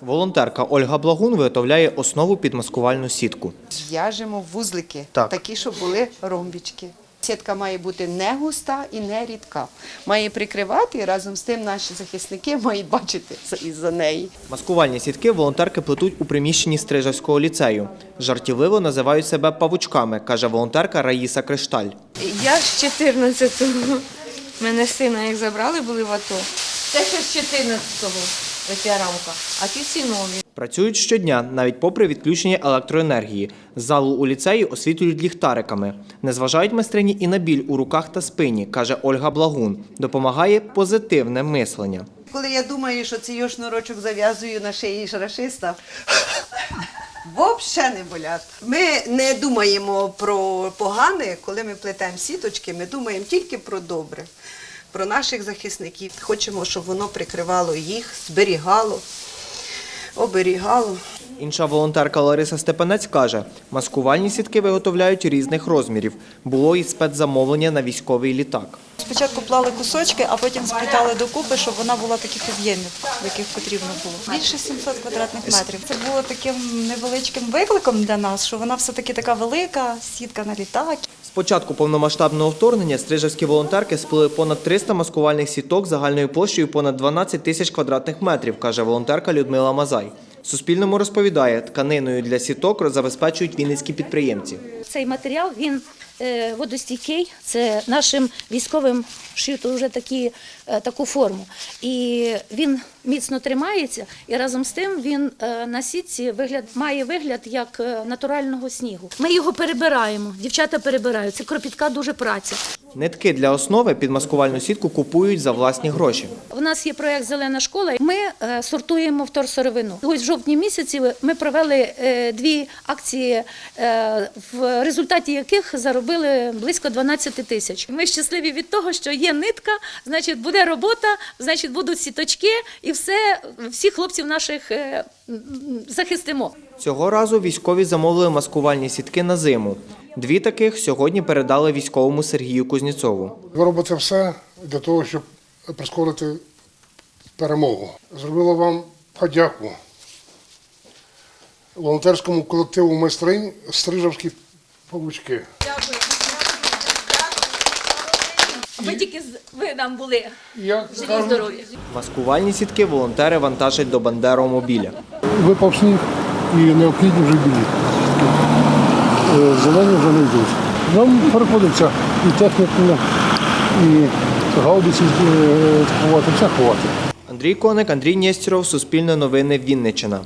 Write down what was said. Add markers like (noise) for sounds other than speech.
Волонтерка Ольга Благун виготовляє основу під маскувальну сітку. В'яжемо вузлики, Так. такі, щоб були ромбічки. Сітка має бути не густа і не рідка. Має прикривати і разом з тим наші захисники мають бачити за- із-за неї. Маскувальні сітки волонтерки плетуть у приміщенні Стрижавського ліцею. Жартівливо називають себе павучками, каже волонтерка Раїса Кришталь. Я з 14-го. Мене сина як забрали, були в АТО. Це ще з 14-го оця рамка, а ті всі нові. Працюють щодня, навіть попри відключення електроенергії. Залу у ліцеї освітлюють ліхтариками. Не зважають майстрині і на біль у руках та спині, каже Ольга Благун. Допомагає позитивне мислення. Коли я думаю, що цей шнурочок зав'язую на шиї рашиста, (laughs) взагалі не болять. Ми не думаємо про погане, коли ми плетемо сіточки, ми думаємо тільки про добре, про наших захисників. Хочемо, щоб воно прикривало їх, зберігало, оберігало. Інша волонтерка Лариса Степанець каже, маскувальні сітки виготовляють різних розмірів. Було і спецзамовлення на військовий літак. Спочатку плали кусочки, а потім сплітали докупи, щоб вона була таких об'ємів, яких потрібно було. Більше 700 квадратних метрів. Це було таким невеличким викликом для нас, що вона все-таки така велика, сітка на літак. Початку повномасштабного вторгнення стрижавські волонтерки сплили понад 300 маскувальних сіток загальною площею понад 12 тисяч квадратних метрів, каже волонтерка Людмила Мазай. Суспільному розповідає, тканиною для сіток забезпечують вінницькі підприємці. Цей матеріал він водостійкий. Це нашим військовим шиють вже такі, е, таку форму. І він міцно тримається, і разом з тим він е, на сітці вигляд має вигляд як е, натурального снігу. Ми його перебираємо. Дівчата перебирають. Це кропітка дуже праця. Нитки для основи під маскувальну сітку купують за власні гроші. У нас є проєкт Зелена школа. Ми е, сортуємо вторсировину. Ось в жовтні місяці ми провели е, дві акції, е, в результаті яких заробили близько 12 тисяч. Ми щасливі від того, що є нитка, значить буде робота, значить будуть сіточки, і все всіх хлопців наших е, захистимо. Цього разу військові замовили маскувальні сітки на зиму. Дві таких сьогодні передали військовому Сергію Кузнєцову. Ви робите все для того, щоб прискорити перемогу. Зробила вам подяку волонтерському колективу майстринь Стрижавські павучки. Ви тільки ви нам були живі здорові. Маскувальні сітки волонтери вантажать до Бандеромобіля. випав сніг і необхідні вже білі. Е, Зелені вже не йдуть. Нам приходиться і техніку, і гаубиці е, ховати, все ховати. Андрій Коник, Андрій Нєстєров, Суспільне новини, Вінниччина.